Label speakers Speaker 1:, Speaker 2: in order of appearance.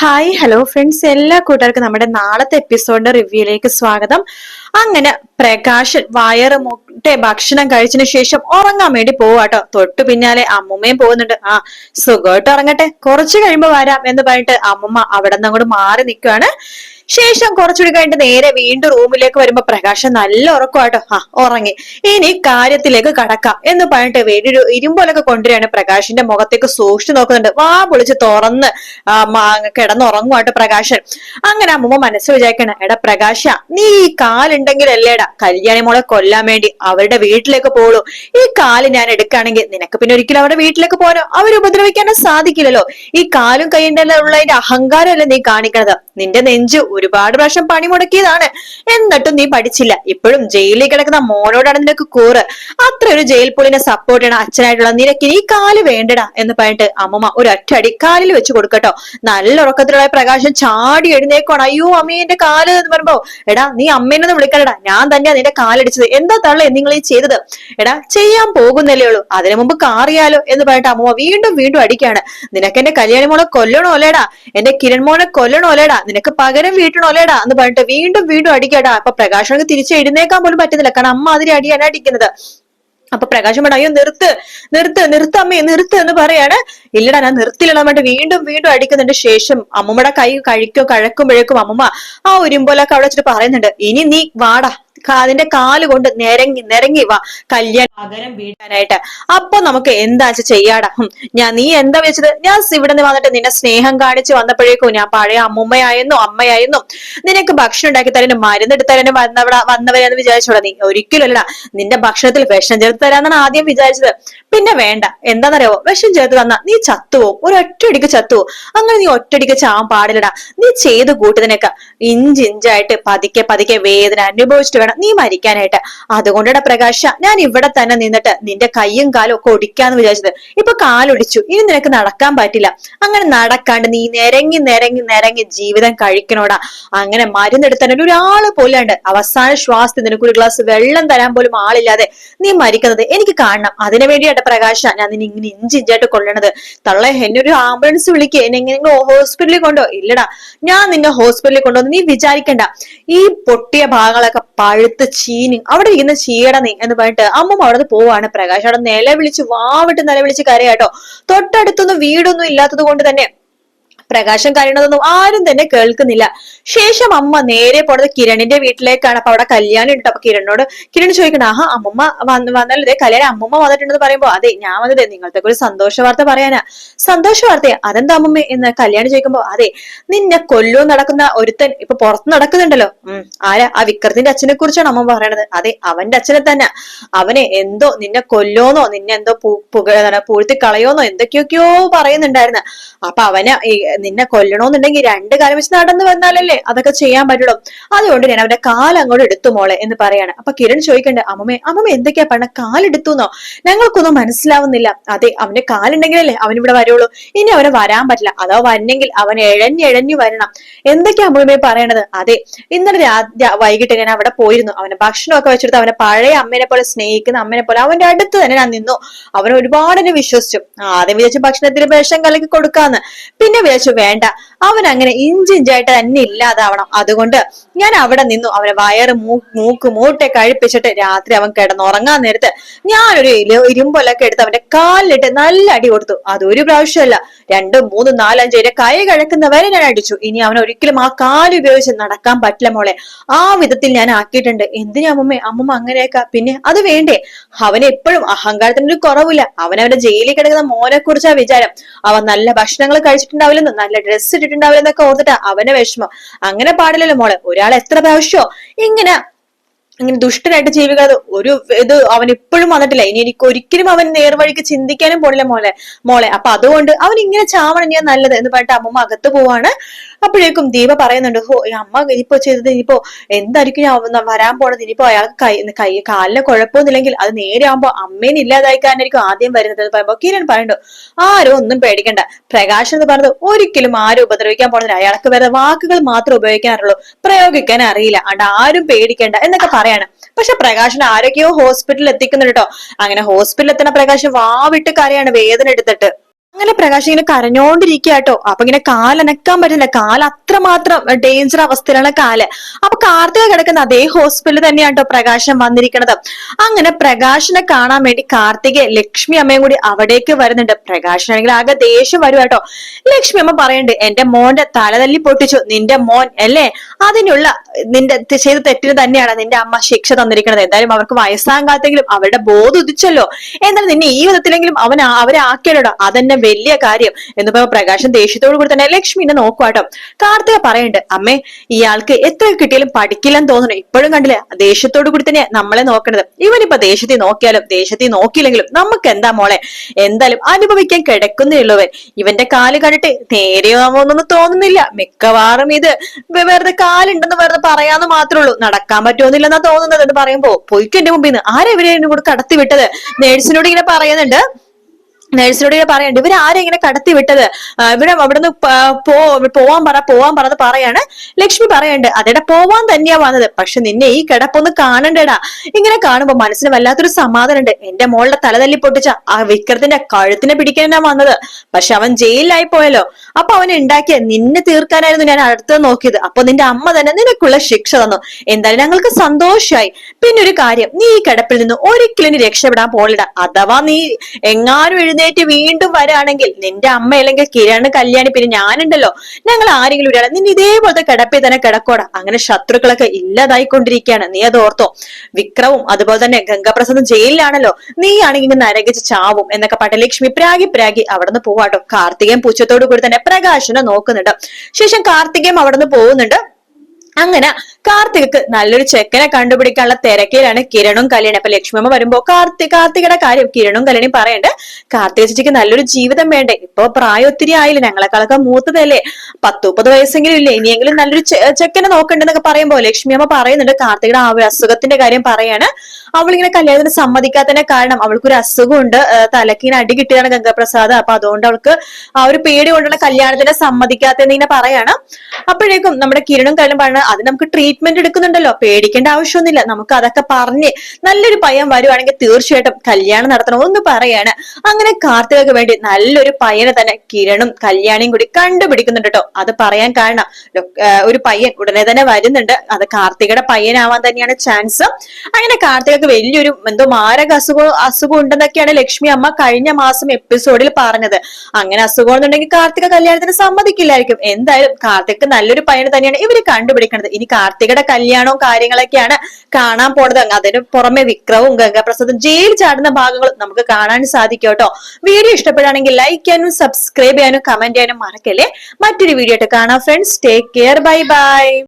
Speaker 1: Hi hello friends എല്ലാ കൂട്ടുകാർക്കും നമ്മുടെ നാളത്തെ എപ്പിസോഡിന്റെ റിവ്യൂയിലേക്ക് സ്വാഗതം. അങ്ങനെ പ്രകാശൻ വയറ് മുട്ടെ ഭക്ഷണം കഴിച്ചതിന് ശേഷം ഉറങ്ങാൻ വേണ്ടി പോവാട്ടോ തൊട്ടു പിന്നാലെ അമ്മുമ്മയും പോകുന്നുണ്ട്. ആ സുഖമായിട്ട് ഉറങ്ങട്ടെ. കുറച്ച് കഴിയുമ്പോൾ വരാം എന്ന് പറഞ്ഞിട്ട് അമ്മുമ്മ അവിടെ നിന്ന് അങ്ങോട്ട് മാറി നിൽക്കുകയാണ് ശേഷം കുറച്ചുകൂടി കഴിഞ്ഞിട്ട് നേരെ വീണ്ടും റൂമിലേക്ക് വരുമ്പോ പ്രകാശം നല്ല ഉറക്കമായിട്ടോ ആ ഉറങ്ങി. ഇനി കാര്യത്തിലേക്ക് കടക്കാം എന്ന് പറഞ്ഞിട്ട് വേറൊരു ഇരുമ്പോലൊക്കെ കൊണ്ടുവരികയാണ് പ്രകാശിന്റെ മുഖത്തേക്ക് സൂക്ഷിച്ചു നോക്കുന്നുണ്ട്. വാ പൊളിച്ച് തുറന്ന് കിടന്നുറങ്ങുമായിട്ട് പ്രകാശൻ. അങ്ങനെ അമ്മ മനസ്സ് വിചാരിക്കണം എടാ പ്രകാശ നീ ഈ കാലുണ്ടെങ്കിലല്ലേടാ കല്യാണി മോളെ കൊല്ലാൻ വേണ്ടി അവരുടെ വീട്ടിലേക്ക് പോളൂ. ഈ കാൽ ഞാൻ എടുക്കുകയാണെങ്കിൽ നിനക്ക് പിന്നെ ഒരിക്കലും അവരുടെ വീട്ടിലേക്ക് പോകാനോ അവരെ ഉപദ്രവിക്കാനോ സാധിക്കില്ലല്ലോ. ഈ കാലും കൈയിന്റെ ഉള്ളതിന്റെ അഹങ്കാരമല്ലേ നീ കാണിക്കണത്? നിന്റെ നെഞ്ച് ഒരുപാട് പ്രാവശ്യം പണി മുടക്കിയതാണ് എന്നിട്ടും നീ പഠിച്ചില്ല. ഇപ്പോഴും ജയിലിൽ കിടക്കുന്ന മോനോടാണ് നിനക്ക് കൂറ്. അത്ര ഒരു ജയിൽ പുള്ളിനെ സപ്പോർട്ട് ചെയ്യണ അച്ഛനായിട്ടുള്ള നിനക്ക് ഈ കാൽ വേണ്ടടാ എന്ന് പറഞ്ഞിട്ട് അമ്മമ്മ ഒരു ഒറ്റടി കാലിൽ വെച്ച് കൊടുക്കട്ടോ. നല്ല ഉറക്കത്തിലുള്ള പ്രകാശം ചാടി എഴുന്നേക്കോണം അയ്യോ അമ്മേന്റെ കാൽ എന്ന് പറയുമ്പോ എടാ നീ അമ്മേനൊന്ന് വിളിക്കണടാ. ഞാൻ തന്നെയാ നിന്റെ കാലടിച്ചത്. എന്താ തള്ളേ നിങ്ങൾ ഈ ചെയ്തത്? എടാ ചെയ്യാൻ പോകുന്നല്ലേ ഉള്ളൂ. അതിനു മുമ്പ് കാറിയാലോ എന്ന് പറഞ്ഞിട്ട് അമ്മമ്മ വീണ്ടും വീണ്ടും അടിക്കാണ് നിനക്ക് എന്റെ കല്യാണി മോളെ കൊല്ലണോ അല്ലേടാ? എന്റെ കിരൺ മോളെ കൊല്ലണോ അല്ലേടാ? നിനക്ക് പകരം വീട്ടണോ അല്ലേടാ എന്ന് പറഞ്ഞിട്ട് വീണ്ടും വീണ്ടും അടിക്കാടാ. അപ്പൊ പ്രകാശനക്ക് തിരിച്ച് എഴുന്നേക്കാൻ പോലും പറ്റുന്നില്ല. കാരണം അമ്മ അതിരി അടിയാണ് അടിക്കുന്നത്. അപ്പൊ പ്രകാശം പറഞ്ഞു അയ്യോ നിർത്ത് നിർത്ത് നിർത്ത് അമ്മേ നിർത്ത് എന്ന് പറയാണ്. ഇല്ലടാ ഞാൻ നിർത്തില്ലടാ വേണ്ടി വീണ്ടും വീണ്ടും അടിക്കുന്നുണ്ട് ശേഷം അമ്മമ്മയുടെ കൈ കഴിക്കോ കഴക്കുമ്പോഴേക്കും അമ്മമ്മ ആ ഉരുമ്പോലൊക്കെ അവിടെ വെച്ചിട്ട് പറയുന്നുണ്ട് ഇനി നീ വാടാ അതിന്റെ കാൽ കൊണ്ട് നിരങ്ങി നിരങ്ങി വാ കല്യാണം പകരം വീട്ടാനായിട്ട് അപ്പൊ നമുക്ക് എന്താ ചെയ്യാടാ? ഞാൻ നീ എന്താ വെച്ചത് ഞാൻ ഇവിടെ നിന്ന് വന്നിട്ട് നിന്നെ സ്നേഹം കാണിച്ച് വന്നപ്പോഴേക്കും ഞാൻ പഴയ അമ്മുമ്മയായിരുന്നു അമ്മയായിരുന്നു. നിനക്ക് ഭക്ഷണം ഉണ്ടാക്കി തരാനും മരുന്നെടുത്ത് തരാനും വന്നവട വന്നവരെന്ന് വിചാരിച്ചോടാ നീ. ഒരിക്കലും നിന്റെ ഭക്ഷണത്തിൽ വിഷം ചേർത്ത് തരാന്നാണ് ആദ്യം വിചാരിച്ചത്. പിന്നെ വേണ്ട എന്താണെന്നറിയാവോ വിഷം ചേർത്ത് തന്നാ നീ ചത്തുവോ ഒരു ഒറ്റയടിക്ക് ചത്തുവോ അങ്ങനെ നീ ഒറ്റയടിക്ക് ചാവാൻ പാടില്ലടാ. നീ ചെയ്ത് കൂട്ടുന്നതിനൊക്കെ ഇഞ്ചിഞ്ചായിട്ട് പതുക്കെ പതുക്കെ വേദന അനുഭവിച്ചിട്ട് നീ മരിക്കാനായിട്ട്. അതുകൊണ്ടാണ് പ്രകാശ ഞാൻ ഇവിടെ തന്നെ നിന്നിട്ട് നിന്റെ കൈയും കാലും ഒക്കെ ഒടിക്കാന്ന് വിചാരിച്ചത്. ഇപ്പൊ കാലൊടിച്ചു. ഇനി നിനക്ക് നടക്കാൻ പറ്റില്ല. അങ്ങനെ നടക്കാണ്ട് നീ നിരങ്ങി നിരങ്ങി നിരങ്ങി ജീവിതം കഴിക്കണോടാ. അങ്ങനെ മരുന്നെടുത്തന്നെ ഒരാൾ പോലാണ്ട് അവസാന ശ്വാസത്തിൽ നിനക്ക് ഒരു ഗ്ലാസ് വെള്ളം തരാൻ പോലും ആളില്ലാതെ നീ മരിക്കുന്നത് എനിക്ക് കാണണം. അതിനു വേണ്ടിയാട്ടെ പ്രകാശ ഞാൻ നിന്നെ ഇങ്ങനെ ഇഞ്ചിഞ്ചായിട്ട് കൊള്ളണത് തള്ളെ എന്നെ ഒരു ആംബുലൻസ് വിളിക്കുക എന്നെ എങ്ങനെ ഹോസ്പിറ്റലിൽ കൊണ്ടോ. ഇല്ലടാ. ഞാൻ നിന്നെ ഹോസ്പിറ്റലിൽ കൊണ്ടുവന്ന് നീ വിചാരിക്കണ്ട. ഈ പൊട്ടിയ ഭാഗങ്ങളൊക്കെ പഴുത്ത് ചീനി അവിടെ ഇരിക്കുന്ന ചീട നീ എന്ന് പറഞ്ഞിട്ട് അമ്മമ്മ അവിടെ പോവാണ് പ്രകാശ്. അവിടെ നിലവിളിച്ച് വാവിട്ട് നിലവിളിച്ച് കരയാട്ടോ. തൊട്ടടുത്തൊന്നും വീടൊന്നും ഇല്ലാത്തത് കൊണ്ട് തന്നെ പ്രകാശം കരയണതൊന്നും ആരും തന്നെ കേൾക്കുന്നില്ല. ശേഷം അമ്മ നേരെ പോണത് കിരണിന്റെ വീട്ടിലേക്കാണ്. അപ്പൊ അവിടെ കല്യാണം ഉണ്ട്. അപ്പൊ കിരണിനോട് കിരൺ ചോദിക്കണം ആഹാ അമ്മമ്മ വന്ന് വന്നല്ലേ? ഇതേ കല്യാണം അമ്മമ്മ വന്നിട്ടുണ്ടെന്ന് പറയുമ്പോ അതെ ഞാൻ വന്നത് നിങ്ങളുടെ ഒരു സന്തോഷ വാർത്ത പറയാനാ. സന്തോഷ വാർത്തയെ. അതെന്താ അമ്മമ്മ? എന്ന് കല്യാണം ചോദിക്കുമ്പോ അതെ നിന്നെ കൊല്ലവും നടക്കുന്ന ഒരുത്തൻ ഇപ്പൊ പുറത്ത് നടക്കുന്നുണ്ടല്ലോ. ഉം ആരാ? ആ വിക്രത്തിന്റെ അച്ഛനെ കുറിച്ചാണ് അമ്മ പറയണത്. അതെ അവന്റെ അച്ഛനെ തന്നെ. അവനെ എന്തോ നിന്നെ കൊല്ലോന്നോ നിന്നെ എന്തോ പുക പൂഴ്ത്തി കളയോന്നോ എന്തൊക്കെയൊക്കെയോ പറയുന്നുണ്ടായിരുന്നു. അപ്പൊ അവന് നിന്നെ കൊല്ലണോന്നുണ്ടെങ്കിൽ രണ്ട് കാലം വെച്ച് നടന്നു വന്നാലല്ലേ അതൊക്കെ ചെയ്യാൻ പറ്റുള്ളൂ. അതുകൊണ്ട് ഞാൻ അവന്റെ കാൽ അങ്ങോട്ട് എടുത്തു മോളെ എന്ന് പറയാണ്. അപ്പൊ കിരൺ ചോദിക്കണ്ടേ അമ്മമ്മേ അമ്മമ്മ എന്തൊക്കെയാ പറഞ്ഞ? കാലെടുത്തുന്നോ? ഞങ്ങൾക്കൊന്നും മനസ്സിലാവുന്നില്ല. അതെ അവന്റെ കാലുണ്ടെങ്കിലല്ലേ അവൻ ഇവിടെ വരുള്ളൂ. ഇനി അവനെ വരാൻ പറ്റില്ല. അതോ വന്നെങ്കിൽ അവൻ എഴഞ്ഞെഴഞ്ഞു വരണം. എന്തൊക്കെയാ അമ്മമ്മേ പറയണത്? അതെ ഇന്നലെ വൈകിട്ട് ഞാൻ അവിടെ പോയിരുന്നു. അവന് ഭക്ഷണമൊക്കെ വെച്ചെടുത്ത് അവനെ പഴയ അമ്മേനെ പോലെ സ്നേഹിക്കുന്ന അമ്മേനെ പോലെ അവന്റെ അടുത്ത് തന്നെ ഞാൻ നിന്നു. അവൻ ഒരുപാട് എന്നെ വിശ്വസിച്ചു. ആദ്യം വിചാരിച്ചു ഭക്ഷണത്തിൽ വിഷം കലക്കി കൊടുക്കാന്ന്. പിന്നെ വിചാരിച്ചു വേണ്ട അവൻ അങ്ങനെ ഇഞ്ചിഞ്ചായിട്ട് തന്നെ ഇല്ലാതാവണം. അതുകൊണ്ട് ഞാൻ അവിടെ നിന്നു അവനെ വയറ് മൂക്ക് മൂട്ടെ കഴിപ്പിച്ചിട്ട് രാത്രി അവൻ കിടന്നുറങ്ങാൻ നേരത്ത് ഞാനൊരു ഇരുമ്പൊലൊക്കെ എടുത്ത് അവന്റെ കാലിലിട്ട് നല്ല അടി കൊടുത്തു. അതൊരു പ്രാവശ്യമല്ല. രണ്ടും മൂന്നും നാലഞ്ച് വരെ കൈ കഴക്കുന്നവരെ ഞാൻ അടിച്ചു. ഇനി അവൻ ഒരിക്കലും ആ കാൽ ഉപയോഗിച്ച് നടക്കാൻ പറ്റില്ല മോളെ. ആ വിധത്തിൽ ഞാൻ ആക്കിയിട്ടുണ്ട്. എന്തിനാ അമ്മമ്മേ? അമ്മമ്മ അങ്ങനെയൊക്കെ. പിന്നെ അത് വേണ്ടേ? അവന് എപ്പോഴും അഹങ്കാരത്തിന് ഒരു കുറവില്ല. അവൻ അവന്റെ ജയിലിൽ കിടക്കുന്ന മോനെ കുറിച്ചാ വിചാരം. അവൻ നല്ല ഭക്ഷണങ്ങൾ കഴിച്ചിട്ടുണ്ടാവില്ലെന്നും നല്ല ഡ്രസ്സ് ഇട്ടിട്ടുണ്ടാവില്ലെന്നൊക്കെ ഓർത്തിട്ടാ അവന്റെ വിഷമം. അങ്ങനെ പാടില്ലല്ലോ മോളെ. ഒരാൾ എത്ര പ്രാവശ്യമോ ഇങ്ങനെ ഇങ്ങനെ ദുഷ്ടനായിട്ട് ജീവിക്കാതെ ഒരു ഇത് അവൻ ഇപ്പോഴും വന്നിട്ടില്ല. ഇനി എനിക്ക് ഒരിക്കലും അവൻ നേർവഴിക്ക് ചിന്തിക്കാനും പോണില്ല മോളെ. മോളെ അപ്പൊ അതുകൊണ്ട് അവൻ ഇങ്ങനെ ചാവണം ഞാൻ നല്ലത് എന്ന് പറഞ്ഞിട്ട് അമ്മമ്മ അകത്ത് പോവാണ്. അപ്പോഴേക്കും ദീപ പറയുന്നുണ്ട് ഹോ ഈ അമ്മ ഇനിയിപ്പോ ചെയ്തത് ഇനിയിപ്പോ എന്തായിരിക്കും വരാൻ പോണത്? ഇനിയിപ്പോ അയാൾക്ക് കൈ കൈ കാലിന് കുഴപ്പമൊന്നുമില്ലെങ്കിൽ അത് നേരെ ആകുമ്പോ അമ്മേനെ ഇല്ലാതായിക്കാനായിരിക്കും ആദ്യം വരുന്നത്. എന്ന് പറയുമ്പോ കിരൺ പറയുന്നുണ്ട് ആരും ഒന്നും പേടിക്കണ്ട. പ്രകാശ് എന്ന് പറഞ്ഞത് ഒരിക്കലും ആരും ഉപദ്രവിക്കാൻ പോകുന്നില്ല അയാൾക്ക് വേറെ വാക്കുകൾ മാത്രം ഉപയോഗിക്കാറുള്ളൂ പ്രയോഗിക്കാൻ അറിയില്ല. അണ്ട് ആരും പേടിക്കണ്ട എന്നൊക്കെ പറയാണ്. പക്ഷെ പ്രകാശിന് ആരൊക്കെയോ ഹോസ്പിറ്റലിൽ എത്തിക്കുന്നുണ്ട് കേട്ടോ. അങ്ങനെ ഹോസ്പിറ്റലിൽ എത്തുന്ന പ്രകാശ് വാവിട്ട് കരയാണ് വേദന എടുത്തിട്ട്. അങ്ങനെ പ്രകാശ് ഇങ്ങനെ കരഞ്ഞോണ്ടിരിക്കുക കേട്ടോ അപ്പൊ ഇങ്ങനെ കാലനക്കാൻ പറ്റില്ല കാൽ അത്രമാത്രം ഡേഞ്ചർ അവസ്ഥയിലാണ് കാൽ. അപ്പൊ കാർത്തിക കിടക്കുന്ന അതേ ഹോസ്പിറ്റലിൽ തന്നെയാട്ടോ കേട്ടോ പ്രകാശം വന്നിരിക്കുന്നത്. അങ്ങനെ പ്രകാശിനെ കാണാൻ വേണ്ടി കാർത്തിക ലക്ഷ്മി അമ്മയും കൂടി അവിടേക്ക് വരുന്നുണ്ട്. പ്രകാശനാണെങ്കിൽ ആകെ ദേഷ്യം വരുവാട്ടോ ലക്ഷ്മി അമ്മ പറയുന്നുണ്ട് എന്റെ മോന്റെ തലതല്ലി പൊട്ടിച്ചു. നിന്റെ മോൻ അല്ലേ? അതിനുള്ള നിന്റെ ചെയ്ത തെറ്റിന് തന്നെയാണ് നിന്റെ അമ്മ ശിക്ഷ തന്നിരിക്കുന്നത്. എന്തായാലും അവർക്ക് വയസ്സാകാത്തെങ്കിലും അവരുടെ ബോധം ഉദിച്ചല്ലോ. എന്നാലും നിന്നെ ഈ വിധത്തിലെങ്കിലും അവൻ അവരെ ആക്കിയല്ലോ അതെന്നെ വലിയ കാര്യം. എന്ന് പറയുമ്പോൾ പ്രകാശൻ ദേഷ്യത്തോടു കൂടി തന്നെ ലക്ഷ്മിനെ നോക്കുവാട്ടോ കാർത്തിക പറയണ്ട് അമ്മേ ഇയാൾക്ക് എത്ര കിട്ടിയാലും പഠിക്കില്ലെന്ന് തോന്നുന്നു. ഇപ്പോഴും കണ്ടില്ലേ? ദേഷ്യത്തോടു കൂടി തന്നെ നമ്മളെ നോക്കണത്. ഇവനിപ്പോ ദേഷ്യത്തിൽ നോക്കിയാലും ദേഷ്യത്തിൽ നോക്കിയില്ലെങ്കിലും നമുക്ക് എന്താ മോളെ? എന്തായാലും അനുഭവിക്കാൻ കിടക്കുന്നുള്ളവൻ ഇവന്റെ കാൽ കണ്ടിട്ട് നേരെയാവുമെന്നൊന്നും തോന്നുന്നില്ല. മിക്കവാറും ഇത് വെറുതെ കാലുണ്ടെന്ന് വെറുതെ പറയാന്ന് മാത്രമേ ഉള്ളൂ. നടക്കാൻ പറ്റുമെന്നില്ലെന്നാ തോന്നുന്നത് എന്ന് പറയുമ്പോ എന്റെ മുമ്പിൽ നിന്ന് ആരെ ഇവരെ എന്നെ കൂടെ കടത്തി വിട്ടത് നേഴ്സിനോട് ഇങ്ങനെ പറയുന്നുണ്ട് നേഴ്സിനോട് പറയണ്ട് ആരെ ഇങ്ങനെ കടത്തി വിട്ടത്? ഇവിടെ അവിടുന്ന് പോ പോവാൻ പറ പോവാൻ പറഞ്ഞ് പറയാണ്. ലക്ഷ്മി പറയണ്ട് അതെടാ പോവാൻ തന്നെയാ വന്നത്. പക്ഷെ നിന്നെ ഈ കിടപ്പൊന്ന് കാണണ്ടടാ. ഇങ്ങനെ കാണുമ്പോ മനസ്സിന് വല്ലാത്തൊരു സമാധാനം ഉണ്ട് എന്റെ മോളുടെ തലതല്ലി പൊട്ടിച്ച ആ വിക്രത്തിന്റെ കഴുത്തിനെ പിടിക്കാനാ വന്നത്. പക്ഷെ അവൻ ജയിലിലായി പോയല്ലോ. അപ്പൊ അവൻ ഉണ്ടാക്കിയ നിന്നെ തീർക്കാനായിരുന്നു ഞാൻ അടുത്തത് നോക്കിയത്. അപ്പൊ നിന്റെ അമ്മ തന്നെ നിനക്കുള്ള ശിക്ഷ തന്നു. എന്തായാലും ഞങ്ങൾക്ക് സന്തോഷമായി പിന്നെ ഒരു കാര്യം നീ ഈ കിടപ്പിൽ നിന്ന് ഒരിക്കലും രക്ഷപ്പെടാൻ പോളിട അഥവാ നീ എങ്ങാനും എഴുന്നേറ്റ് വീണ്ടും വരാണെങ്കിൽ നിന്റെ അമ്മ അല്ലെങ്കിൽ കിരണ് കല്യാണി പിന്നെ ഞാനുണ്ടല്ലോ. ഞങ്ങൾ ആരെങ്കിലും ഒരാളെ നിന്നെ ഇതേപോലത്തെ കിടപ്പിൽ തന്നെ കിടക്കോടാ അങ്ങനെ ശത്രുക്കളൊക്കെ ഇല്ലാതായിക്കൊണ്ടിരിക്കുകയാണ്. നീ അത് ഓർത്തോ? വിക്രവും അതുപോലെ തന്നെ ഗംഗാപ്രസാദും ജയിലിലാണല്ലോ. നീ ആണെങ്കിൽ നരകിച്ച് ചാവും എന്നൊക്കെ പട്ടലക്ഷ്മി ലക്ഷ്മി പ്രാഗി പ്രാഗി അവിടുന്ന് പോവാട്ടോ. കാർത്തികയും പൂച്ചത്തോടു കൂടി തന്നെ പ്രകാശനെ നോക്കുന്നുണ്ട്. ശേഷം കാർത്തികയും അവിടുന്ന് പോകുന്നുണ്ട്. അങ്ങനെ കാർത്തികക്ക് നല്ലൊരു ചെക്കനെ കണ്ടുപിടിക്കാനുള്ള തിരക്കിലാണ് കിരണും കല്യാണി. അപ്പൊ ലക്ഷ്മിയമ്മ വരുമ്പോ കാർത്തി കാർത്തികയുടെ കാര്യം കിരണും കല്യാണി പറയണ്ട്. കാർത്തിക ചേച്ചിക്ക് നല്ലൊരു ജീവിതം വേണ്ടേ? ഇപ്പൊ പ്രായം ഒത്തിരി ആയില്ല? ഞങ്ങളെക്കാളൊക്കെ മൂത്തതല്ലേ? പത്ത് മുപ്പത് വയസ്സെങ്കിലും ഇല്ലേ? ഇനിയെങ്കിലും നല്ലൊരു ചെക്കനെ നോക്കണ്ടെന്നൊക്കെ പറയുമ്പോ ലക്ഷ്മിയമ്മ പറയുന്നുണ്ട്. കാർത്തികയുടെ ആ ഒരു അസുഖത്തിന്റെ കാര്യം പറയാണ്. അവളിങ്ങനെ കല്യാണത്തിന് സമ്മതിക്കാത്തതിന്റെ കാരണം അവൾക്കൊരു അസുഖമുണ്ട്. തലക്കിങ്ങനെ അടി കിട്ടിയതാണ് ഗംഗാപ്രസാദ്. അപ്പൊ അതുകൊണ്ട് അവൾക്ക് ആ ഒരു പേടി കൊണ്ടുള്ള കല്യാണത്തിന് സമ്മതിക്കാത്തതെന്ന് ഇങ്ങനെ പറയാണ്. അപ്പോഴേക്കും നമ്മുടെ കിരണും കല്യാണം പറയുന്നത് അത് നമുക്ക് ട്രീറ്റ്മെന്റ് എടുക്കുന്നുണ്ടല്ലോ? പേടിക്കേണ്ട ആവശ്യമൊന്നുമില്ല. നമുക്ക് അതൊക്കെ പറഞ്ഞ് നല്ലൊരു പയം വരുവാണെങ്കിൽ തീർച്ചയായിട്ടും കല്യാണം നടത്തണം. ഒന്ന് പറയാണ്. അങ്ങനെ കാർത്തികക്ക് വേണ്ടി നല്ലൊരു പയ്യനെ തന്നെ കിരണും കല്യാണിയും കൂടി കണ്ടുപിടിക്കുന്നുണ്ട് കേട്ടോ. അത് പറയാൻ കാരണം ഒരു പയ്യൻ ഉടനെ തന്നെ വരുന്നുണ്ട്. അത് കാർത്തികയുടെ പയ്യനാവാൻ തന്നെയാണ് ചാൻസ് അങ്ങനെ കാർത്തികക്ക് വലിയൊരു എന്തോ മാരക അസുഖം അസുഖം ഉണ്ടെന്നൊക്കെയാണ് ലക്ഷ്മി അമ്മ കഴിഞ്ഞ മാസം എപ്പിസോഡിൽ പറഞ്ഞത്. അങ്ങനെ അസുഖം എന്നുണ്ടെങ്കിൽ കാർത്തിക കല്യാണത്തിന് സമ്മതിക്കില്ലായിരിക്കും. എന്തായാലും കാർത്തിക് നല്ലൊരു പയ്യനെ തന്നെയാണ് ഇവർ കണ്ടുപിടിക്കുന്നത് ഇനി കാർത്തികയുടെ കല്യാണവും കാര്യങ്ങളൊക്കെയാണ് കാണാൻ പോണത്. അതിന് പുറമെ വിക്രവും ഗംഗാപ്രസാദും ജയിൽ ചാടുന്ന ഭാഗങ്ങളും നമുക്ക് കാണാൻ സാധിക്കും കേട്ടോ. വീഡിയോ ഇഷ്ടപ്പെടുകയാണെങ്കിൽ ലൈക്ക് ചെയ്യാനും സബ്സ്ക്രൈബ് ചെയ്യാനും കമന്റ് ചെയ്യാനും മറക്കല്ലേ? മറ്റൊരു വീഡിയോ ആയിട്ട് കാണാം friends take care bye bye